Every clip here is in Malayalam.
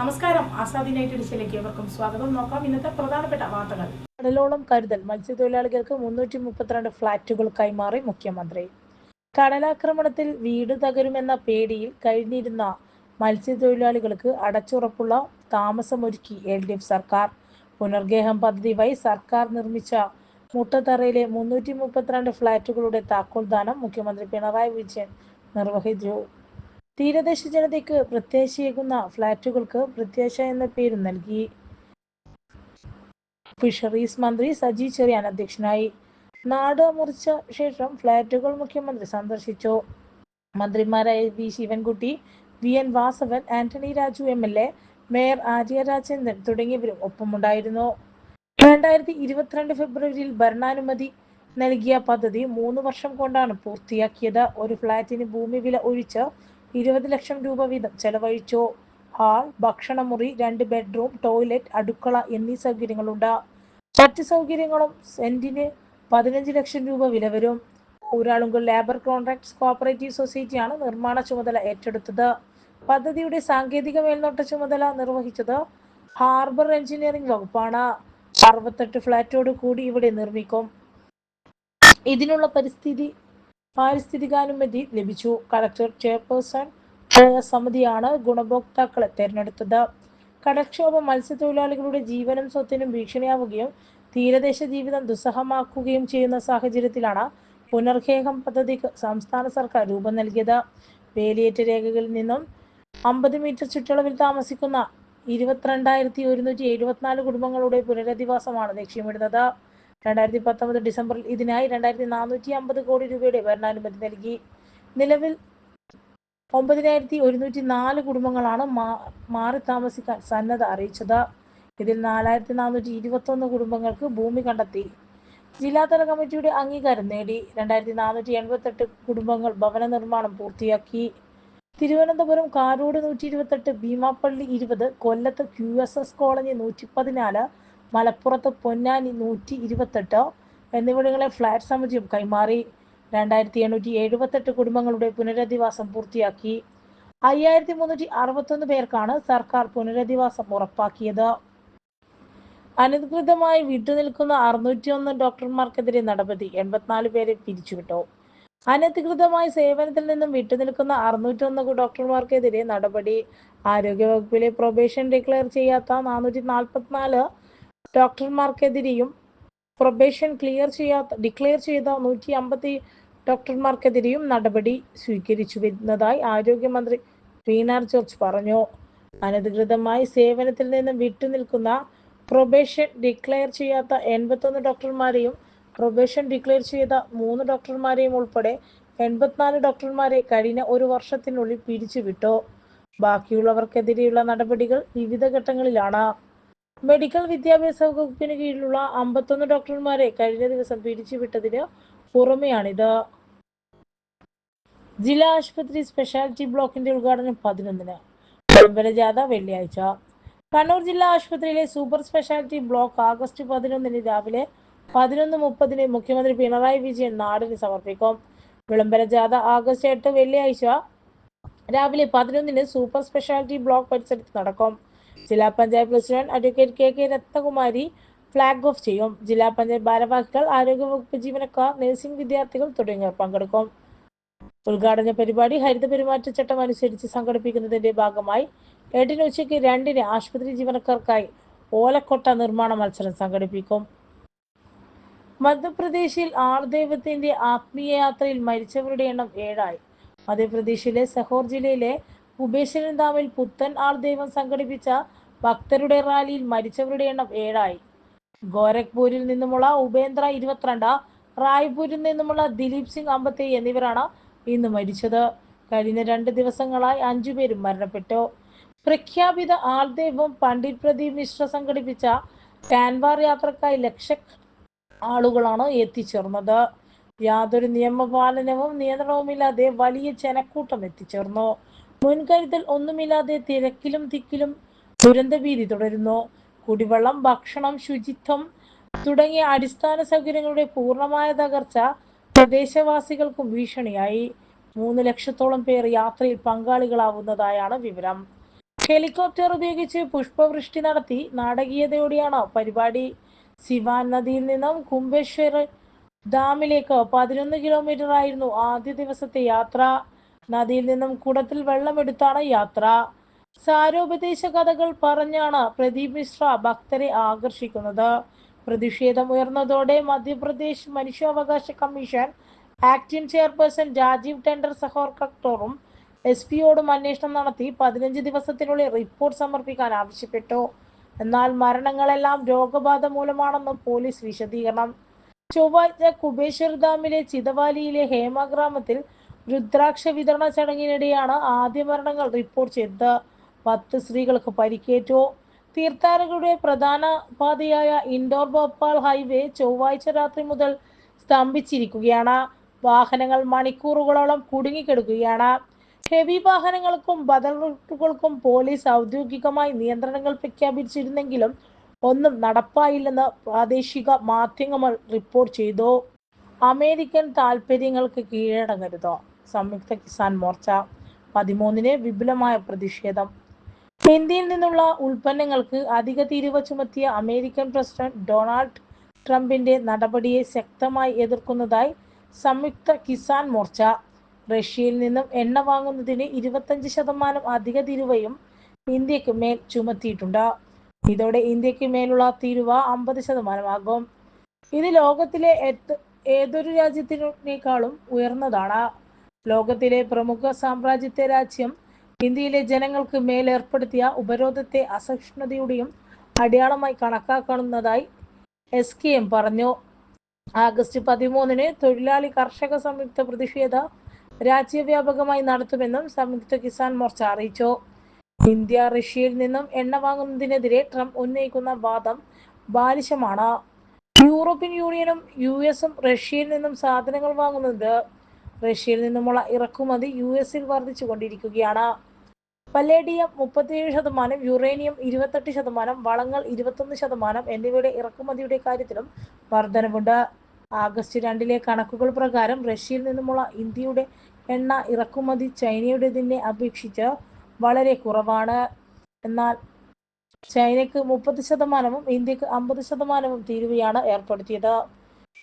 നമസ്കാരം. ആസാദി നൈറ്റ് എഡിഷനിലേക്ക് ഏവർക്കും സ്വാഗതം. നോക്കാം ഇന്നത്തെ പ്രധാനപ്പെട്ട വാർത്തകൾ. കടലോളം കരുതൽ. മത്സ്യത്തൊഴിലാളികൾക്ക് മുന്നൂറ്റി മുപ്പത്തിരണ്ട് ഫ്ളാറ്റുകൾ കൈമാറി മുഖ്യമന്ത്രി. കടലാക്രമണത്തിൽ വീട് തകരുമെന്ന പേടിയിൽ കഴിഞ്ഞിരുന്ന മത്സ്യത്തൊഴിലാളികൾക്ക് അടച്ചുറപ്പുള്ള താമസമൊരുക്കി എൽ ഡി എഫ് സർക്കാർ. പുനർഗേഹം പദ്ധതി വഴി സർക്കാർ നിർമ്മിച്ച മുട്ടത്തറയിലെ മുന്നൂറ്റി മുപ്പത്തിരണ്ട് ഫ്ളാറ്റുകളുടെ താക്കോൽദാനം മുഖ്യമന്ത്രി പിണറായി വിജയൻ നിർവഹിച്ചു. തീരദേശ ജനതയ്ക്ക് പ്രത്യാശയേകുന്ന ഫ്ളാറ്റുകൾക്ക് പ്രത്യാശ എന്ന പേര് നൽകി. ഫിഷറീസ് മന്ത്രി സജി ചെറിയാൻ അധ്യക്ഷനായി. നാട് മുറിച്ച ശേഷം ഫ്ളാറ്റുകൾ മുഖ്യമന്ത്രി സന്ദർശിച്ചു. മന്ത്രിമാരായ V. Sivankutty V. N. Vasavan Antony Raju M. L. A mayor Arya Rajendran തുടങ്ങിയവരും ഒപ്പമുണ്ടായിരുന്നു. രണ്ടായിരത്തി ഇരുപത്തിരണ്ട് ഫെബ്രുവരിയിൽ ഭരണാനുമതി നൽകിയ പദ്ധതി മൂന്ന് വർഷം കൊണ്ടാണ് പൂർത്തിയാക്കിയത്. ഒരു ഫ്ളാറ്റിന് ഭൂമി വില ഒഴിച്ച് ഇരുപത് ലക്ഷം രൂപ വീതം ചെലവഴിച്ചു. ഹാൾ ഭക്ഷണമുറി രണ്ട് ബെഡ്റൂം ടോയ്ലറ്റ് അടുക്കള എന്നീ സൗകര്യങ്ങളുണ്ട്. മറ്റ് സൗകര്യങ്ങളും സെന്റിന് പതിനഞ്ച് ലക്ഷം രൂപ വില വരും. ഊരാളുങ്കൽ ലേബർ കോൺട്രാക്ട്സ് കോപ്പറേറ്റീവ് സൊസൈറ്റിയാണ് നിർമ്മാണ ചുമതല ഏറ്റെടുത്തത്. പദ്ധതിയുടെ സാങ്കേതിക മേൽനോട്ട ചുമതല നിർവഹിച്ചത് ഹാർബർ എഞ്ചിനീയറിംഗ് വകുപ്പാണ്. അറുപത്തെട്ട് ഫ്ളാറ്റോട് കൂടി ഇവിടെ നിർമ്മിക്കും. ഇതിനുള്ള പരിസ്ഥിതി പാരിസ്ഥിതികാനുമതി ലഭിച്ചു. കളക്ടർ ചെയർപേഴ്സൺ സമിതിയാണ് ഗുണഭോക്താക്കളെ തെരഞ്ഞെടുത്തത്. കടൽക്ഷോഭം മത്സ്യത്തൊഴിലാളികളുടെ ജീവനും സ്വത്തിനും ഭീഷണിയാവുകയും തീരദേശ ജീവിതം ദുസ്സഹമാക്കുകയും ചെയ്യുന്ന സാഹചര്യത്തിലാണ് പുനർഗേഹം പദ്ധതിക്ക് സംസ്ഥാന സർക്കാർ രൂപം നൽകിയത്. വേലിയേറ്റ രേഖകളിൽ നിന്നും അമ്പത് മീറ്റർ ചുറ്റളവിൽ താമസിക്കുന്ന ഇരുപത്തിരണ്ടായിരത്തി ഒരുന്നൂറ്റി എഴുപത്തിനാല് കുടുംബങ്ങളുടെ പുനരധിവാസമാണ് ലക്ഷ്യമിടുന്നത്. രണ്ടായിരത്തി പത്തൊമ്പത് ഡിസംബറിൽ ഇതിനായി രണ്ടായിരത്തി നാനൂറ്റി അമ്പത് കോടി രൂപയുടെ ഭരണാനുമതി നൽകി. നിലവിൽ ഒമ്പതിനായിരത്തി ഒരുന്നൂറ്റി നാല് കുടുംബങ്ങളാണ് മാറി താമസിക്കാൻ സന്നദ്ധ അറിയിച്ചത്. ഇതിൽ നാലായിരത്തി നാനൂറ്റി ഇരുപത്തി ഒന്ന് കുടുംബങ്ങൾക്ക് ഭൂമി കണ്ടെത്തി. ജില്ലാതല കമ്മിറ്റിയുടെ അംഗീകാരം നേടി. രണ്ടായിരത്തി നാനൂറ്റി എൺപത്തെട്ട് കുടുംബങ്ങൾ ഭവന നിർമ്മാണം പൂർത്തിയാക്കി. തിരുവനന്തപുരം കാരോട് നൂറ്റി ഇരുപത്തെട്ട് ഭീമാപ്പള്ളി ഇരുപത് കൊല്ലത്ത് ക്യു എസ് എസ് കോളനി നൂറ്റി പതിനാല് മലപ്പുറത്ത് പൊന്നാനി നൂറ്റി ഇരുപത്തെട്ട് എന്നിവിടങ്ങളെ ഫ്ലാറ്റ് സമുച്ചയം കൈമാറി. രണ്ടായിരത്തി എണ്ണൂറ്റി എഴുപത്തെട്ട് കുടുംബങ്ങളുടെ പുനരധിവാസം പൂർത്തിയാക്കി. അയ്യായിരത്തി മുന്നൂറ്റി അറുപത്തൊന്ന് പേർക്കാണ് സർക്കാർ പുനരധിവാസം ഉറപ്പാക്കിയത്. അനധികൃതമായി വിട്ടുനിൽക്കുന്ന അറുന്നൂറ്റി ഒന്ന് ഡോക്ടർമാർക്കെതിരെ നടപടി എൺപത്തിനാല് പേരെ പിരിച്ചുവിട്ടു. അനധികൃതമായി സേവനത്തിൽ നിന്നും വിട്ടുനിൽക്കുന്ന അറുന്നൂറ്റൊന്ന് ഡോക്ടർമാർക്കെതിരെ നടപടി. ആരോഗ്യവകുപ്പിലെ പ്രൊബേഷൻ ഡിക്ലെയർ ചെയ്യാത്ത നാനൂറ്റി നാൽപ്പത്തിനാല് ഡോക്ടർമാർക്കെതിരെയും പ്രൊബേഷൻ ക്ലിയർ ചെയ്യാത്ത ഡിക്ലെയർ ചെയ്ത നൂറ്റി അമ്പത്തി ഡോക്ടർമാർക്കെതിരെയും നടപടി സ്വീകരിച്ചു വരുന്നതായി ആരോഗ്യമന്ത്രി വീണാർ ജോർജ് പറഞ്ഞു. അനധികൃതമായി സേവനത്തിൽ നിന്ന് വിട്ടുനിൽക്കുന്ന പ്രൊബേഷൻ ഡിക്ലെയർ ചെയ്യാത്ത എൺപത്തൊന്ന് ഡോക്ടർമാരെയും പ്രൊബേഷൻ ഡിക്ലെയർ ചെയ്ത മൂന്ന് ഡോക്ടർമാരെയും ഉൾപ്പെടെ എൺപത്തിനാല് ഡോക്ടർമാരെ കഴിഞ്ഞ ഒരു വർഷത്തിനുള്ളിൽ പിരിച്ചുവിട്ടു. ബാക്കിയുള്ളവർക്കെതിരെയുള്ള നടപടികൾ വിവിധ ഘട്ടങ്ങളിലാണ്. മെഡിക്കൽ വിദ്യാഭ്യാസ വകുപ്പിന് കീഴിലുള്ള അമ്പത്തൊന്ന് ഡോക്ടർമാരെ കഴിഞ്ഞ ദിവസം പിരിച്ചുവിട്ടതിന് പുറമെയാണിത്. ജില്ലാ ആശുപത്രി സ്പെഷ്യാലിറ്റി ബ്ലോക്കിന്റെ ഉദ്ഘാടനം പതിനൊന്നിന്. പരമ്പര ജാഥ വെള്ളിയാഴ്ച. കണ്ണൂർ ജില്ലാ ആശുപത്രിയിലെ സൂപ്പർ സ്പെഷ്യാലിറ്റി ബ്ലോക്ക് ആഗസ്റ്റ് പതിനൊന്നിന് രാവിലെ പതിനൊന്ന് മുപ്പതിന് മുഖ്യമന്ത്രി പിണറായി വിജയൻ നാടിന് സമർപ്പിക്കും. വിളംബര ജാഥ ആഗസ്റ്റ് എട്ട് വെള്ളിയാഴ്ച രാവിലെ പതിനൊന്നിന് സൂപ്പർ സ്പെഷ്യാലിറ്റി ബ്ലോക്ക് പരിസരത്ത് നടക്കും. ജില്ലാ panchayat president advocate K K Rathnakumari flag off ചെയ്യും. ജില്ലാ പഞ്ചായത്ത് ഭാരവാഹികൾ ആരോഗ്യവകുപ്പ് ജീവനക്കാർ നഴ്സിംഗ് വിദ്യാർത്ഥികൾ തുടങ്ങിയവർ പങ്കെടുക്കും. ഉദ്ഘാടന പരിപാടി ഹരിത പെരുമാറ്റച്ചട്ടം അനുസരിച്ച് സംഘടിപ്പിക്കുന്നതിന്റെ ഭാഗമായി എട്ടിന് ഉച്ചയ്ക്ക് രണ്ടിന് ആശുപത്രി ജീവനക്കാർക്കായി ഓലക്കൊട്ട നിർമ്മാണ മത്സരം സംഘടിപ്പിക്കും. മധ്യപ്രദേശിൽ ആർദൈവത്തിന്റെ ആത്മീയ യാത്രയിൽ മരിച്ചവരുടെ എണ്ണം ഏഴായി. മധ്യപ്രദേശിലെ സഹോർ ജില്ലയിലെ ഉപേശ്വരൻധാമിൽ പുത്തൻ ആൾ ദൈവം സംഘടിപ്പിച്ച ഭക്തരുടെ റാലിയിൽ മരിച്ചവരുടെ എണ്ണം ഏഴായി. ഗോരഖ്പൂരിൽ നിന്നുമുള്ള ഉപേന്ദ്ര ഇരുപത്തിരണ്ട് റായ്പൂരിൽ നിന്നുമുള്ള ദിലീപ് സിംഗ് അമ്പത്തി എന്നിവരാണ് ഇന്ന് മരിച്ചത്. കഴിഞ്ഞ രണ്ട് ദിവസങ്ങളായി അഞ്ചുപേരും മരണപ്പെട്ടു. പ്രഖ്യാപിത ആൾദൈവം പണ്ഡിറ്റ് പ്രദീപ് മിശ്ര സംഘടിപ്പിച്ച കാൻവാർ യാത്രക്കായി ലക്ഷ ആളുകളാണ് എത്തിച്ചേർന്നത്. യാതൊരു നിയമപാലനവും നിയന്ത്രണവുമില്ലാതെ വലിയ ജനക്കൂട്ടം എത്തിച്ചേർന്നു. മുൻകരുതൽ ഒന്നുമില്ലാതെ തിരക്കിലും തിക്കിലും ദുരന്തഭീതി തുടരുന്നു. കുടിവെള്ളം ഭക്ഷണം ശുചിത്വം തുടങ്ങിയ അടിസ്ഥാന സൗകര്യങ്ങളുടെ പൂർണമായ തകർച്ച പ്രദേശവാസികൾക്കും ഭീഷണിയായി. മൂന്ന് ലക്ഷത്തോളം പേർ യാത്രയിൽ പങ്കാളികളാവുന്നതായാണ് വിവരം. ഹെലികോപ്റ്റർ ഉപയോഗിച്ച് പുഷ്പവൃഷ്ടി നടത്തി നാടകീയതയോടെയാണ് പരിപാടി. സിവാൻ നദിയിൽ നിന്നും കുംഭേശ്വർ ഡാമിലേക്ക് പതിനൊന്ന് കിലോമീറ്റർ ആയിരുന്നു ആദ്യ ദിവസത്തെ യാത്ര. നദിയിൽ നിന്നും കുടത്തിൽ വെള്ളമെടുത്താണ് യാത്ര. സാരോപദേശ കഥകൾ പറഞ്ഞാണ് പ്രദീപ് മിശ്ര ഭക്തരെ ആകർഷിക്കുന്നത്. പ്രതിഷേധം ഉയർന്നതോടെ മധ്യപ്രദേശ് മനുഷ്യാവകാശ കമ്മീഷൻ ആക്ടിംഗ് ചെയർപേഴ്സൺ രാജീവ് ടെൻഡർ സഹോർ കക്ടോറും എസ് പിയോടും അന്വേഷണം നടത്തി പതിനഞ്ച് ദിവസത്തിനുള്ളിൽ റിപ്പോർട്ട് സമർപ്പിക്കാൻ ആവശ്യപ്പെട്ടു. എന്നാൽ മരണങ്ങളെല്ലാം രോഗബാധ മൂലമാണെന്ന് പോലീസ് വിശദീകരണം. ചൊവ്വാഴ്ച കുബേശ്വർ ഡാമിലെ ചിതവാലിയിലെ ഹേമ ഗ്രാമത്തിൽ രുദ്രാക്ഷ വിതരണ ചടങ്ങിനിടെയാണ് ആദ്യ മരണങ്ങൾ റിപ്പോർട്ട് ചെയ്തത്. പത്ത് സ്ത്രീകൾക്ക് പരിക്കേറ്റു. തീർത്ഥാടകരുടെ പ്രധാന പാതയായ ഇൻഡോർ ഭോപ്പാൽ ഹൈവേ ചൊവ്വാഴ്ച രാത്രി മുതൽ സ്തംഭിച്ചിരിക്കുകയാണ്. വാഹനങ്ങൾ മണിക്കൂറുകളോളം കുടുങ്ങിക്കിടക്കുകയാണ്. ഹെവി വാഹനങ്ങൾക്കും ബദൽ റൂട്ടുകൾക്കും പോലീസ് ഔദ്യോഗികമായി നിയന്ത്രണങ്ങൾ പ്രഖ്യാപിച്ചിരുന്നെങ്കിലും ഒന്നും നടപ്പായില്ലെന്ന് പ്രാദേശിക മാധ്യമങ്ങൾ റിപ്പോർട്ട് ചെയ്തു. അമേരിക്കൻ താൽപ്പര്യങ്ങൾക്ക് കീഴടങ്ങരുത്. സംയുക്ത കിസാൻ മോർച്ച പതിമൂന്നിന് വിപുലമായ പ്രതിഷേധം. ഇന്ത്യയിൽ നിന്നുള്ള ഉൽപ്പന്നങ്ങൾക്ക് അധിക തീരുവ ചുമത്തിയ അമേരിക്കൻ പ്രസിഡന്റ് ഡൊണാൾഡ് ട്രംപിന്റെ നടപടിയെ ശക്തമായി എതിർക്കുന്നതായി സംയുക്ത കിസാൻ മോർച്ച. റഷ്യയിൽ നിന്നും എണ്ണ വാങ്ങുന്നതിന് ഇരുപത്തഞ്ച് ശതമാനം അധിക തീരുവയും ഇന്ത്യയ്ക്ക് മേൽ ചുമത്തിയിട്ടുണ്ട്. ഇതോടെ ഇന്ത്യയ്ക്ക് മേലുള്ള തീരുവ അമ്പത് ശതമാനമാകും. ഇത് ലോകത്തിലെ ഏതൊരു രാജ്യത്തിനേക്കാളും ഉയർന്നതാണ്. ലോകത്തിലെ പ്രമുഖ സാമ്രാജ്യത്തെ രാജ്യം ഇന്ത്യയിലെ ജനങ്ങൾക്ക് മേലേർപ്പെടുത്തിയ ഉപരോധത്തെ അസഹിഷ്ണുതയുടെയും അടയാളമായി കണക്കാക്കുന്നതായി എസ് കെ എം പറഞ്ഞു. ആഗസ്റ്റ് പതിമൂന്നിന് തൊഴിലാളി കർഷക സംയുക്ത പ്രതിഷേധ രാജ്യവ്യാപകമായി നടത്തുമെന്നും സംയുക്ത കിസാൻ മോർച്ച അറിയിച്ചു. ഇന്ത്യ റഷ്യയിൽ നിന്നും എണ്ണ വാങ്ങുന്നതിനെതിരെ ട്രംപ് ഉന്നയിക്കുന്ന വാദം ബാലിശമാണ്. യൂറോപ്യൻ യൂണിയനും യു എസും റഷ്യയിൽ നിന്നും സാധനങ്ങൾ വാങ്ങുന്നത് റഷ്യയിൽ നിന്നുമുള്ള ഇറക്കുമതി യു എസിൽ വർദ്ധിച്ചു കൊണ്ടിരിക്കുകയാണ് പലേഡിയം മുപ്പത്തിയേഴ് ശതമാനം യുറേനിയം ഇരുപത്തെട്ട് ശതമാനം വളങ്ങൾ ഇരുപത്തൊന്ന് ശതമാനം എന്നിവയുടെ ഇറക്കുമതിയുടെ കാര്യത്തിലും വർധനവുണ്ട്. ആഗസ്റ്റ് രണ്ടിലെ കണക്കുകൾ പ്രകാരം റഷ്യയിൽ നിന്നുമുള്ള ഇന്ത്യയുടെ എണ്ണ ഇറക്കുമതി ചൈനയുടേതിനെ അപേക്ഷിച്ച് വളരെ കുറവാണ്. എന്നാൽ ചൈനയ്ക്ക് മുപ്പത് ശതമാനവും ഇന്ത്യയ്ക്ക് അമ്പത് ശതമാനവും തീരുവയാണ് ഏർപ്പെടുത്തിയത്.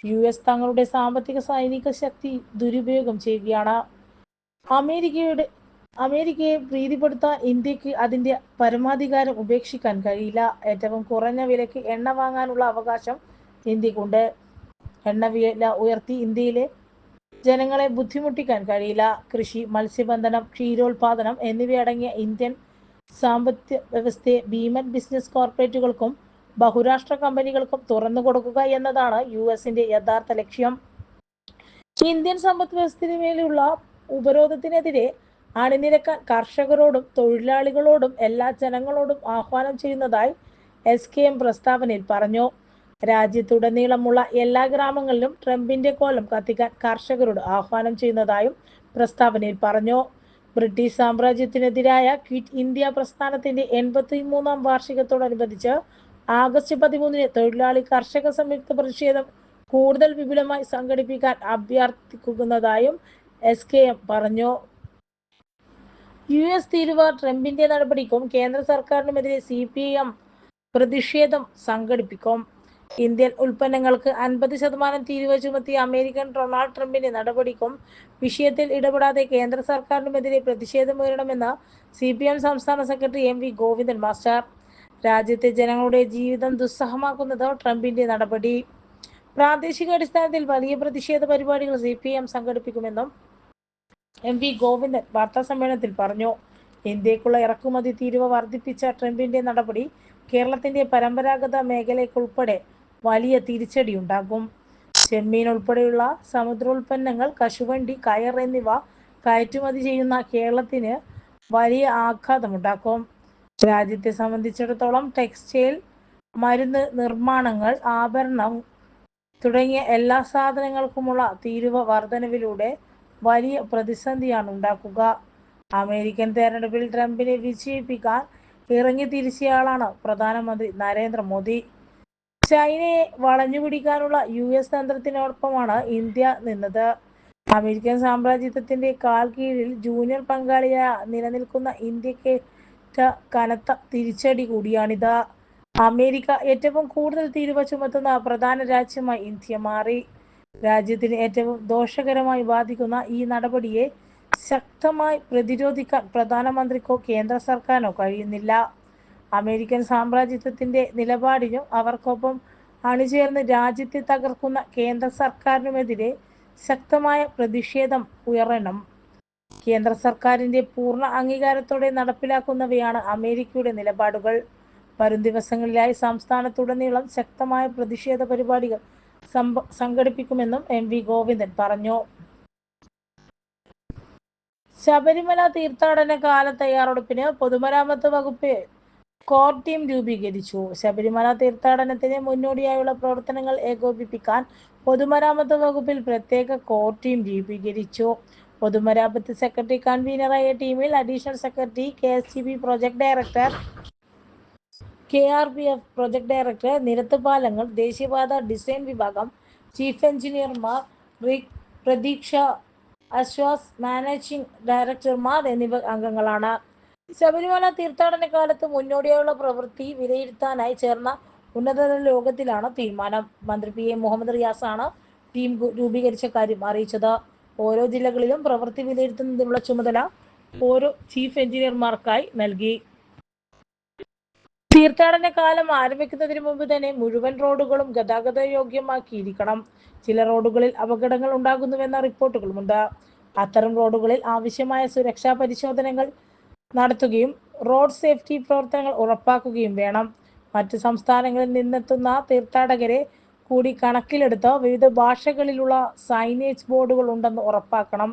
യു എസ് തങ്ങളുടെ സാമ്പത്തിക സൈനിക ശക്തി ദുരുപയോഗം ചെയ്യുകയാണ്. അമേരിക്കയുടെ അമേരിക്കയെ പ്രീതിപ്പെടുത്താൻ ഇന്ത്യയ്ക്ക് അതിന്റെ പരമാധികാരം ഉപേക്ഷിക്കാൻ കഴിയില്ല. ഏറ്റവും കുറഞ്ഞ വിലയ്ക്ക് എണ്ണ വാങ്ങാനുള്ള അവകാശം ഇന്ത്യക്കുണ്ട്. എണ്ണ വില ഉയർത്തി ഇന്ത്യയിലെ ജനങ്ങളെ ബുദ്ധിമുട്ടിക്കാൻ കഴിയില്ല. കൃഷി മത്സ്യബന്ധനം ക്ഷീരോത്പാദനം എന്നിവയടങ്ങിയ ഇന്ത്യൻ സാമ്പത്തിക വ്യവസ്ഥയെ ഭീമൻ ബിസിനസ് കോർപ്പറേറ്റുകൾക്കും ബഹുരാഷ്ട്ര കമ്പനികൾക്കും തുറന്നു കൊടുക്കുക എന്നതാണ് യു എസിന്റെ യഥാർത്ഥ ലക്ഷ്യം. ഇന്ത്യൻ സമ്പദ് വ്യവസ്ഥയിന്മേലുള്ള ഉപരോധത്തിനെതിരെ അണിനിരക്കാൻ കർഷകരോടും തൊഴിലാളികളോടും എല്ലാ ജനങ്ങളോടും ആഹ്വാനം ചെയ്യുന്നതായി എസ് കെ എം പ്രസ്താവനയിൽ പറഞ്ഞു. രാജ്യത്തുടനീളമുള്ള എല്ലാ ഗ്രാമങ്ങളിലും ട്രംപിന്റെ കോലം കത്തിക്കാൻ കർഷകരോട് ആഹ്വാനം ചെയ്യുന്നതായും പ്രസ്താവനയിൽ പറഞ്ഞു. ബ്രിട്ടീഷ് സാമ്രാജ്യത്തിനെതിരായ ക്വിറ്റ് ഇന്ത്യ പ്രസ്ഥാനത്തിന്റെ എൺപത്തി മൂന്നാം വാർഷികത്തോടനുബന്ധിച്ച് ആഗസ്റ്റ് പതിമൂന്നിന് തൊഴിലാളി കർഷക സംയുക്ത പ്രതിഷേധം കൂടുതൽ വിപുലമായി സംഘടിപ്പിക്കാൻ അഭ്യർത്ഥിക്കുന്നതായും എസ് കെ എം പറഞ്ഞു. യു എസ് തീരുവ ട്രംപിന്റെ നടപടിക്കും കേന്ദ്ര സർക്കാരിനുമെതിരെ സി പി എം പ്രതിഷേധം സംഘടിപ്പിക്കും. ഇന്ത്യൻ ഉൽപ്പന്നങ്ങൾക്ക് അൻപത് ശതമാനം തീരുവ ചുമത്തിയ അമേരിക്കൻ ഡൊണാൾഡ് ട്രംപിന്റെ നടപടിക്കും വിഷയത്തിൽ ഇടപെടാതെ കേന്ദ്ര സർക്കാരിനുമെതിരെ പ്രതിഷേധമുയരണമെന്ന് സി പി എം സംസ്ഥാന secretary M V Govindan master രാജ്യത്തെ ജനങ്ങളുടെ ജീവിതം ദുസ്സഹമാക്കുന്നത് ട്രംപിന്റെ നടപടി. പ്രാദേശിക അടിസ്ഥാനത്തിൽ വലിയ പ്രതിഷേധ പരിപാടികൾ സി പി എം സംഘടിപ്പിക്കുമെന്നും എം വി ഗോവിന്ദൻ വാർത്താ സമ്മേളനത്തിൽ പറഞ്ഞു. ഇന്ത്യക്കുള്ള ഇറക്കുമതി തീരുവ വർദ്ധിപ്പിച്ച ട്രംപിന്റെ നടപടി കേരളത്തിന്റെ പരമ്പരാഗത മേഖലയ്ക്കുൾപ്പെടെ വലിയ തിരിച്ചടിയുണ്ടാകും ചെമ്മീൻ ഉൾപ്പെടെയുള്ള സമുദ്രോൽപ്പന്നങ്ങൾ കശുവണ്ടി കയർ എന്നിവ കയറ്റുമതി ചെയ്യുന്ന കേരളത്തിന് വലിയ ആഘാതമുണ്ടാക്കും. രാജ്യത്തെ സംബന്ധിച്ചിടത്തോളം ടെക്സ്റ്റൈൽ മരുന്ന് നിർമ്മാണങ്ങൾ ആഭരണം തുടങ്ങിയ എല്ലാ സാധനങ്ങൾക്കുമുള്ള തീരുവ വർധനവിലൂടെ വലിയ പ്രതിസന്ധിയാണ് ഉണ്ടാക്കുക. അമേരിക്കൻ തെരഞ്ഞെടുപ്പിൽ ട്രംപിനെ വിജയിപ്പിക്കാൻ ഇറങ്ങി തിരിച്ചയാളാണ് പ്രധാനമന്ത്രി നരേന്ദ്രമോദി. ചൈനയെ വളഞ്ഞുപിടിക്കാനുള്ള യു എസ് തന്ത്രത്തിനോടൊപ്പമാണ് ഇന്ത്യ നിന്നത്. അമേരിക്കൻ സാമ്രാജ്യത്വത്തിന്റെ കാൽ കീഴിൽ ജൂനിയർ പങ്കാളിയായി നിലനിൽക്കുന്ന ഇന്ത്യയ്ക്ക് ഏറ്റ കനത്ത തിരിച്ചടി കൂടിയാണിത്. അമേരിക്ക ഏറ്റവും കൂടുതൽ തീരുവ ചുമത്തുന്ന പ്രധാന രാജ്യമായി ഇന്ത്യ മാറി. രാജ്യത്തിന് ഏറ്റവും ദോഷകരമായി ബാധിക്കുന്ന ഈ നടപടിയെ ശക്തമായി പ്രതിരോധിക്കാൻ പ്രധാനമന്ത്രിക്കോ കേന്ദ്ര സർക്കാരിനോ കഴിയുന്നില്ല. അമേരിക്കൻ സാമ്രാജ്യത്വത്തിന്റെ നിലപാടിനും അവർക്കൊപ്പം അണിചേർന്ന് രാജ്യത്തെ തകർക്കുന്ന കേന്ദ്ര സർക്കാരിനുമെതിരെ ശക്തമായ പ്രതിഷേധം ഉയരണം. കേന്ദ്ര സർക്കാരിന്റെ പൂർണ അംഗീകാരത്തോടെ നടപ്പിലാക്കുന്നവയാണ് അമേരിക്കയുടെ നിലപാടുകൾ. വരും ദിവസങ്ങളിലായി സംസ്ഥാനത്തുടനീളം ശക്തമായ പ്രതിഷേധ പരിപാടികൾ സംഘടിപ്പിക്കുമെന്നും എം വി ഗോവിന്ദൻ പറഞ്ഞു. ശബരിമല തീർത്ഥാടന കാല തയ്യാറെടുപ്പിന് പൊതുമരാമത്ത് വകുപ്പ് കോർ ടീം രൂപീകരിച്ചു. ശബരിമല തീർത്ഥാടനത്തിന് മുന്നോടിയായുള്ള പ്രവർത്തനങ്ങൾ ഏകോപിപ്പിക്കാൻ പൊതുമരാമത്ത് വകുപ്പിൽ പ്രത്യേക കോർ ടീം രൂപീകരിച്ചു. പൊതുമരാമത്ത് സെക്രട്ടറി കൺവീനറായ ടീമിൽ additional secretary K S C B project director K R P F project director നിരത്ത് പാലങ്ങൾ ദേശീയപാത ഡിസൈൻ വിഭാഗം ചീഫ് എഞ്ചിനീയർമാർ പ്രതീക്ഷ അശ്വാസ് മാനേജിംഗ് ഡയറക്ടർമാർ എന്നിവർ അംഗങ്ങളാണ്. ശബരിമല തീർത്ഥാടന കാലത്ത് മുന്നോടിയായുള്ള പ്രവൃത്തി വിലയിരുത്താനായി ചേർന്ന ഉന്നതതല യോഗത്തിലാണ് തീരുമാനം. മന്ത്രി പി എ മുഹമ്മദ് റിയാസാണ് ടീം രൂപീകരിച്ച കാര്യം അറിയിച്ചത്. ഓരോ ജില്ലകളിലും പ്രവൃത്തി വിലയിരുത്തുന്നതിനുള്ള ചുമതല ഓരോ ചീഫ് എഞ്ചിനീയർമാർക്കായി നൽകി. തീർത്ഥാടന കാലം ആരംഭിക്കുന്നതിന് മുമ്പ് തന്നെ മുഴുവൻ റോഡുകളും ഗതാഗത യോഗ്യമാക്കിയിരിക്കണം. ചില റോഡുകളിൽ അപകടങ്ങൾ ഉണ്ടാകുന്നുവെന്ന റിപ്പോർട്ടുകളുമുണ്ട്. അത്തരം റോഡുകളിൽ ആവശ്യമായ സുരക്ഷാ പരിശോധനകൾ നടത്തുകയും റോഡ് സേഫ്റ്റി പ്രവർത്തനങ്ങൾ ഉറപ്പാക്കുകയും വേണം. മറ്റു സംസ്ഥാനങ്ങളിൽ നിന്നെത്തുന്ന തീർത്ഥാടകരെ കൂടി കണക്കിലെടുത്ത് വിവിധ ഭാഷകളിലുള്ള സൈനേജ് ബോർഡുകൾ ഉണ്ടെന്ന് ഉറപ്പാക്കണം.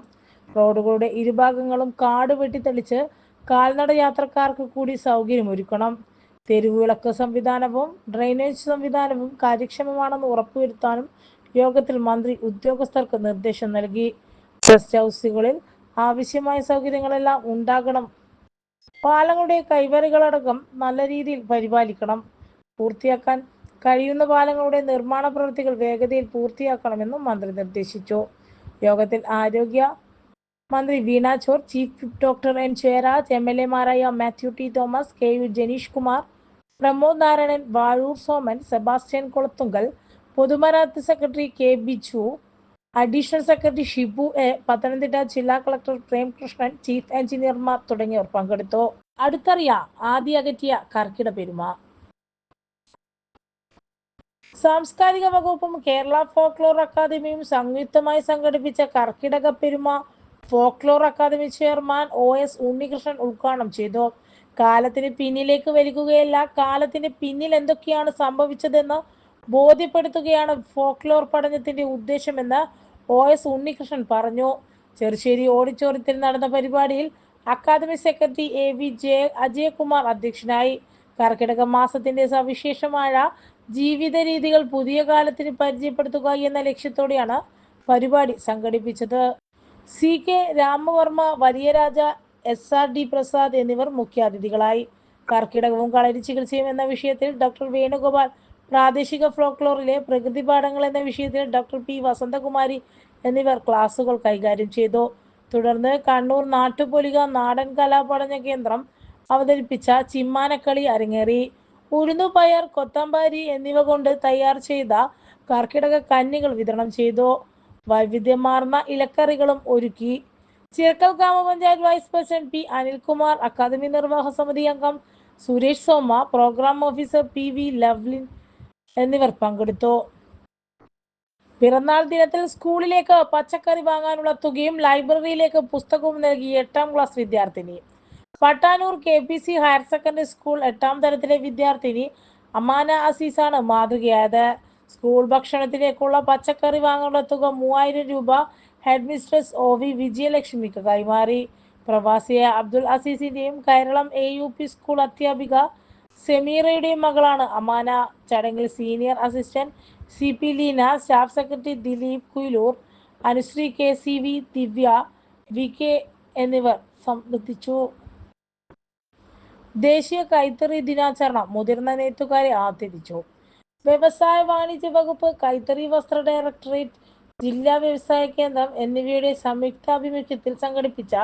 റോഡുകളുടെ ഇരുഭാഗങ്ങളും കാട് വെട്ടിത്തെളിച്ച് കാൽനട യാത്രക്കാർക്ക് കൂടി സൗകര്യമൊരുക്കണം. തെരുവുവിളക്ക് സംവിധാനവും ഡ്രെയിനേജ് സംവിധാനവും കാര്യക്ഷമമാണെന്ന് ഉറപ്പുവരുത്താനും യോഗത്തിൽ മന്ത്രി ഉദ്യോഗസ്ഥർക്ക് നിർദ്ദേശം നൽകി. ഗസ്റ്റ് ഹൗസുകളിൽ ആവശ്യമായ സൗകര്യങ്ങളെല്ലാം ഉണ്ടാകണം. പാലങ്ങളുടെ കൈവരകളടക്കം നല്ല രീതിയിൽ പരിപാലിക്കണം. പൂർത്തിയാക്കാൻ കഴിയുന്ന പാലങ്ങളുടെ നിർമ്മാണ പ്രവൃത്തികൾ വേഗതയിൽ പൂർത്തിയാക്കണമെന്നും മന്ത്രി നിർദ്ദേശിച്ചു. യോഗത്തിൽ ആരോഗ്യ മന്ത്രി വീണ ചോർ chief doctor N Jayaraj M L A എമാരായ Mathew T Thomas K U Janeesh Kumar Pramod Narayanan Vazhoor Soman Sebastian Kulathunkal പൊതുമരാമത്ത് secretary K Biju additional secretary Shibu A Pathanamthitta ജില്ലാ കളക്ടർ പ്രേംകൃഷ്ണൻ ചീഫ് എഞ്ചിനീയർമാർ തുടങ്ങിയവർ പങ്കെടുത്തു. അടുത്തറിയ ആദ്യ അകറ്റിയ കർക്കിട പെരുമ. സാംസ്കാരിക വകുപ്പും കേരള ഫോക്ലോർ അക്കാദമിയും സംയുക്തമായി സംഘടിപ്പിച്ച കർക്കിടക പെരുമ folklore academy chairman O S Unnikrishnan ഉദ്ഘാടനം ചെയ്തു. കാലത്തിന് പിന്നിലേക്ക് വരികയല്ല കാലത്തിന് പിന്നിൽ എന്തൊക്കെയാണ് സംഭവിച്ചതെന്ന് ബോധ്യപ്പെടുത്തുകയാണ് ഫോക്ലോർ പഠനത്തിന്റെ ഉദ്ദേശമെന്ന് ഒ എസ് ഉണ്ണികൃഷ്ണൻ പറഞ്ഞു. ചെറുശ്ശേരി ഓഡിറ്റോറിയത്തിൽ നടന്ന പരിപാടിയിൽ academy secretary A V J Ajayakumar അധ്യക്ഷനായി. കർക്കിടക മാസത്തിന്റെ സവിശേഷമായ ജീവിത രീതികൾ പുതിയ കാലത്തിന് പരിചയപ്പെടുത്തുക എന്ന ലക്ഷ്യത്തോടെയാണ് പരിപാടി സംഘടിപ്പിച്ചത്. C K Ramavarma Valiyaraja S R D Prasad എന്നിവർ മുഖ്യാതിഥികളായി. കർക്കിടകവും കളരി ചികിത്സയും എന്ന വിഷയത്തിൽ ഡോക്ടർ വേണുഗോപാൽ പ്രാദേശിക ഫ്ലോക്ലോറിലെ പ്രകൃതി പാഠങ്ങൾ എന്ന വിഷയത്തിൽ ഡോക്ടർ പി വസന്തകുമാരി എന്നിവർ ക്ലാസുകൾ കൈകാര്യം ചെയ്തു. തുടർന്ന് കണ്ണൂർ നാട്ടുപൊലിക നാടൻ കലാപഠന കേന്ദ്രം അവതരിപ്പിച്ച ചിമ്മാനക്കളി അരങ്ങേറി. ഉഴുന്നുപയർ കൊത്തമ്പാരി എന്നിവ കൊണ്ട് തയ്യാർ ചെയ്ത കർക്കിടക കന്നികൾ വിതരണം ചെയ്തു. വൈവിധ്യമാർന്ന ഇലക്കറികളും ഒരുക്കി. ചിറക്കൽ ഗ്രാമപഞ്ചായത്ത് vice president P Anilkumar academy നിർവാഹ സമിതി അംഗം Suresh Soma program officer P V Lovelin എന്നിവർ പങ്കെടുത്തു. പിറന്നാൾ ദിനത്തിൽ സ്കൂളിലേക്ക് പച്ചക്കറി വാങ്ങാനുള്ള തുകയും ലൈബ്രറിയിലേക്ക് പുസ്തകവും നൽകി എട്ടാം ക്ലാസ് വിദ്യാർത്ഥിനി. Pattanur K P C higher secondary school എട്ടാം തരത്തിലെ വിദ്യാർത്ഥിനി അമാന അസീസാണ് മാതൃകയായത്. സ്കൂൾ ഭക്ഷണത്തിലേക്കുള്ള പച്ചക്കറി വാങ്ങാനുള്ള തുക മൂവായിരം രൂപ ഹെഡ് മിസ്ട്രസ് ഒ വി വിജയലക്ഷ്മിക്ക് കൈമാറി. പ്രവാസിയായ Abdul അസീസിന്റെയും Keralam A U P school അധ്യാപിക സെമീറയുടെയും മകളാണ് അമാന. ചടങ്ങിൽ senior assistant C P Leena staff secretary Dileep Kuyiloor Anusree K C V Divya V K എന്നിവർ സംബന്ധിച്ചു. ദേശീയ കൈത്തറി ദിനാചരണം മുതിർന്ന നെയ്ത്തുകാരെ ആദരിച്ചു. വ്യവസായ വാണിജ്യ വകുപ്പ് കൈത്തറി വസ്ത്ര ഡയറക്ടറേറ്റ് ജില്ലാ വ്യവസായ കേന്ദ്രം എന്നിവയുടെ സംയുക്താഭിമുഖ്യത്തിൽ സംഘടിപ്പിച്ച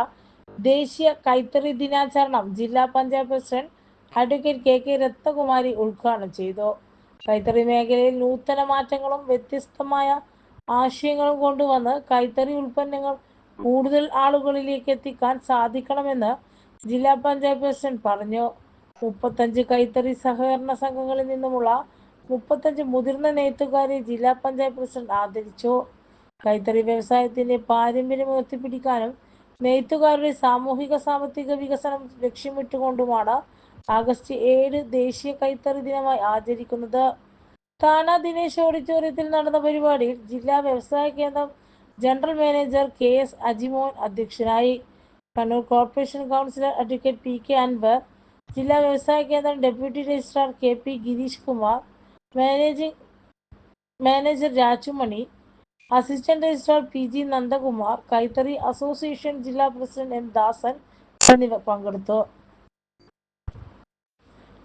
ദേശീയ കൈത്തറി ദിനാചരണം ജില്ലാ panchayat president advocate K K Rathnakumari ഉദ്ഘാടനം ചെയ്തു. കൈത്തറി മേഖലയിൽ നൂതന മാറ്റങ്ങളും വ്യത്യസ്തമായ ആശയങ്ങളും കൊണ്ടുവന്ന് കൈത്തറി ഉൽപ്പന്നങ്ങൾ കൂടുതൽ ആളുകളിലേക്ക് എത്തിക്കാൻ സാധിക്കണമെന്ന് ജില്ലാ പഞ്ചായത്ത് പ്രസിഡന്റ് പറഞ്ഞു മുപ്പത്തഞ്ച് കൈത്തറി സഹകരണ സംഘങ്ങളിൽ നിന്നുമുള്ള മുപ്പത്തഞ്ച് മുതിർന്ന നെയ്ത്തുകാരെ ജില്ലാ പഞ്ചായത്ത് പ്രസിഡന്റ് ആദരിച്ചു. കൈത്തറി വ്യവസായത്തിന്റെ പാരമ്പര്യം ഉയർത്തിപ്പിടിക്കാനും നെയ്ത്തുകാരുടെ സാമൂഹിക സാമ്പത്തിക വികസനം ലക്ഷ്യമിട്ടുകൊണ്ടുമാണ് ആഗസ്റ്റ് ഏഴ് ദേശീയ കൈത്തറി ദിനമായി ആചരിക്കുന്നത്. താന ദിനേശ് ഓഡിറ്റോറിയത്തിൽ നടന്ന പരിപാടിയിൽ ജില്ലാ വ്യവസായ കേന്ദ്രം general manager K S Ajimon അധ്യക്ഷനായി. Kannur corporation councillor advocate P K Anwar ജില്ലാ വ്യവസായ കേന്ദ്രം deputy registrar K P Gireesh Kumar managing manager Rajumani assistant registrar P G Nandakumar കൈത്തറി അസോസിയേഷൻ ജില്ലാ പ്രസിഡന്റ് എം ദാസൻ എന്നിവർ പങ്കെടുത്തു.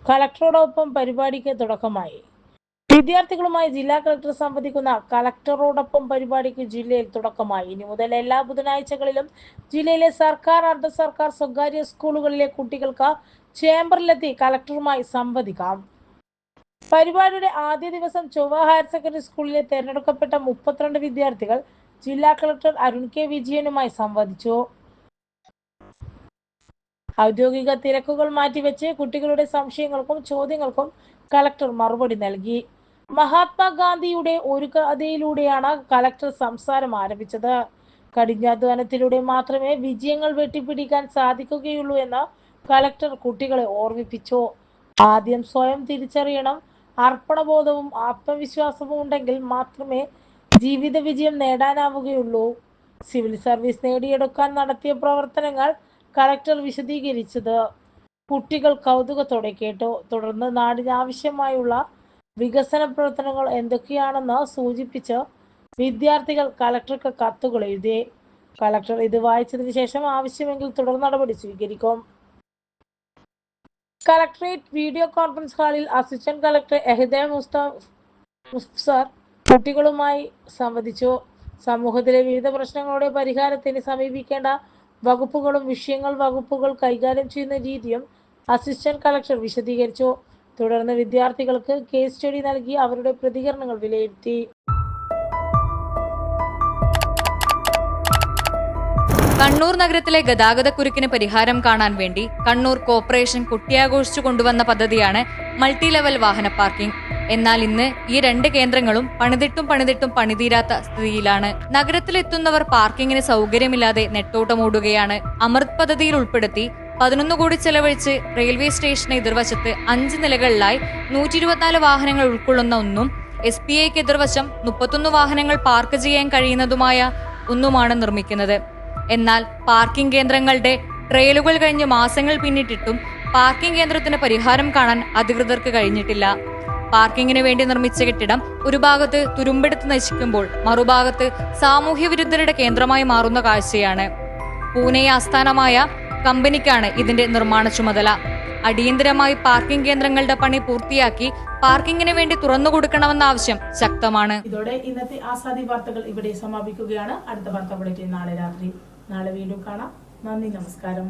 കളക്ടറോടൊപ്പം പരിപാടിക്ക് തുടക്കമായി. വിദ്യാർത്ഥികളുമായി ജില്ലാ കളക്ടർ സംവദിക്കുന്ന കളക്ടറോടൊപ്പം പരിപാടിക്ക് ജില്ലയിൽ തുടക്കമായി. ഇനി മുതൽ എല്ലാ ബുധനാഴ്ചകളിലും ജില്ലയിലെ സർക്കാർ അർദ്ധ സർക്കാർ സ്വകാര്യ സ്കൂളുകളിലെ കുട്ടികൾക്ക് ചേംബറിലെത്തി കളക്ടറുമായി സംവദിക്കാം. പരിപാടിയുടെ ആദ്യ ദിവസം ചൊവ്വ ഹയർ സെക്കൻഡറി സ്കൂളിലെ തെരഞ്ഞെടുക്കപ്പെട്ട മുപ്പത്തിരണ്ട് വിദ്യാർത്ഥികൾ ജില്ലാ കളക്ടർ അരുൺ കെ വിജയനുമായി സംവദിച്ചു. ഔദ്യോഗിക തിരക്കുകൾ മാറ്റിവെച്ച് കുട്ടികളുടെ സംശയങ്ങൾക്കും ചോദ്യങ്ങൾക്കും കളക്ടർ മറുപടി നൽകി. മഹാത്മാഗാന്ധിയുടെ ഒരു കഥയിലൂടെയാണ് കലക്ടർ സംസാരം ആരംഭിച്ചത്. കഠിനാധ്വാനത്തിലൂടെ മാത്രമേ വിജയങ്ങൾ വെട്ടിപ്പിടിക്കാൻ സാധിക്കുകയുള്ളൂ എന്ന് കലക്ടർ കുട്ടികളെ ഓർമ്മിപ്പിച്ചു. ആദ്യം സ്വയം തിരിച്ചറിയണം അർപ്പണബോധവും ആത്മവിശ്വാസവും ഉണ്ടെങ്കിൽ മാത്രമേ ജീവിത വിജയം നേടാനാവുകയുള്ളൂ. സിവിൽ സർവീസ് നേടിയെടുക്കാൻ നടത്തിയ പ്രവർത്തനങ്ങൾ കലക്ടർ വിശദീകരിച്ചത്. കുട്ടികൾ കൗതുകത്തോടെ കേട്ടു. തുടർന്ന് നാടിന് ആവശ്യമായുള്ള വികസന പ്രവർത്തനങ്ങൾ എന്തൊക്കെയാണെന്ന് സൂചിപ്പിച്ച് വിദ്യാർത്ഥികൾ കളക്ടർക്ക് കത്തുകൾ എഴുതി. കളക്ടർ ഇത് വായിച്ചതിന് ശേഷം ആവശ്യമെങ്കിൽ തുടർ നടപടി സ്വീകരിക്കും. കളക്ടറേറ്റ് വീഡിയോ കോൺഫറൻസ് ഹാളിൽ assistant collector Ehade Musthaf sir കുട്ടികളുമായി സംവദിച്ചു. സമൂഹത്തിലെ വിവിധ പ്രശ്നങ്ങളുടെ പരിഹാരത്തിന് സമീപിക്കേണ്ട വകുപ്പുകളും വിഷയങ്ങൾ വകുപ്പുകൾ കൈകാര്യം ചെയ്യുന്ന രീതിയും അസിസ്റ്റന്റ് കളക്ടർ വിശദീകരിച്ചു. തുടർന്ന് വിദ്യാർത്ഥികൾക്ക് കേസ് സ്റ്റഡി നൽകി അവരുടെ പ്രതികരണങ്ങൾ വിലയിരുത്തി. കണ്ണൂർ നഗരത്തിലെ ഗതാഗതക്കുരുക്കിന് പരിഹാരം കാണാൻ വേണ്ടി കണ്ണൂർ കോർപ്പറേഷൻ കുട്ടിയാഘോഷിച്ചു കൊണ്ടുവന്ന പദ്ധതിയാണ് മൾട്ടി ലെവൽ വാഹന പാർക്കിംഗ്. എന്നാൽ ഇന്ന് ഈ രണ്ട് കേന്ദ്രങ്ങളും പണിതിട്ടും പണിതിട്ടും പണിതീരാത്ത സ്ഥിതിയിലാണ്. നഗരത്തിലെത്തുന്നവർ പാർക്കിങ്ങിന് സൗകര്യമില്ലാതെ നെട്ടോട്ടമോടുകയാണ്. അമൃത് പദ്ധതിയിൽ ഉൾപ്പെടുത്തി പതിനൊന്ന് കോടി ചെലവഴിച്ച് റെയിൽവേ സ്റ്റേഷന് എതിർവശത്ത് അഞ്ച് നിലകളിലായി നൂറ്റി ഇരുപത്തിനാല് വാഹനങ്ങൾ ഉൾക്കൊള്ളുന്ന ഒന്നും എസ് പി ഐക്ക് എതിർവശം മുപ്പത്തൊന്ന് വാഹനങ്ങൾ പാർക്ക് ചെയ്യാൻ കഴിയുന്നതുമായ ഒന്നുമാണ് നിർമ്മിക്കുന്നത്. എന്നാൽ പാർക്കിംഗ് കേന്ദ്രങ്ങളുടെ ട്രെയിലുകൾ കഴിഞ്ഞ് മാസങ്ങൾ പിന്നിട്ടിട്ടും പാർക്കിംഗ് കേന്ദ്രത്തിന് പരിഹാരം കാണാൻ അധികൃതർക്ക് കഴിഞ്ഞിട്ടില്ല. പാർക്കിങ്ങിന് വേണ്ടി നിർമ്മിച്ച കെട്ടിടം ഒരു ഭാഗത്ത് തുരുമ്പെടുത്ത് നശിക്കുമ്പോൾ മറുഭാഗത്ത് സാമൂഹ്യ വിരുദ്ധരുടെ കേന്ദ്രമായി മാറുന്ന കാഴ്ചയാണ്. പൂനെ ആസ്ഥാനമായ കമ്പനിക്കാണ് ഇതിന്റെ നിർമ്മാണ ചുമതല. അടിയന്തരമായി പാർക്കിംഗ് കേന്ദ്രങ്ങളുടെ പണി പൂർത്തിയാക്കി പാർക്കിങ്ങിന് വേണ്ടി തുറന്നു കൊടുക്കണമെന്ന ആവശ്യം ശക്തമാണ്. ഇതോടെ ഇന്നത്തെ ആസാദി വാർത്തകൾ ഇവിടെ സമാപിക്കുകയാണ്. അടുത്ത വാർത്ത നാളെ രാത്രി. നാളെ വീണ്ടും കാണാം. നന്ദി നമസ്കാരം.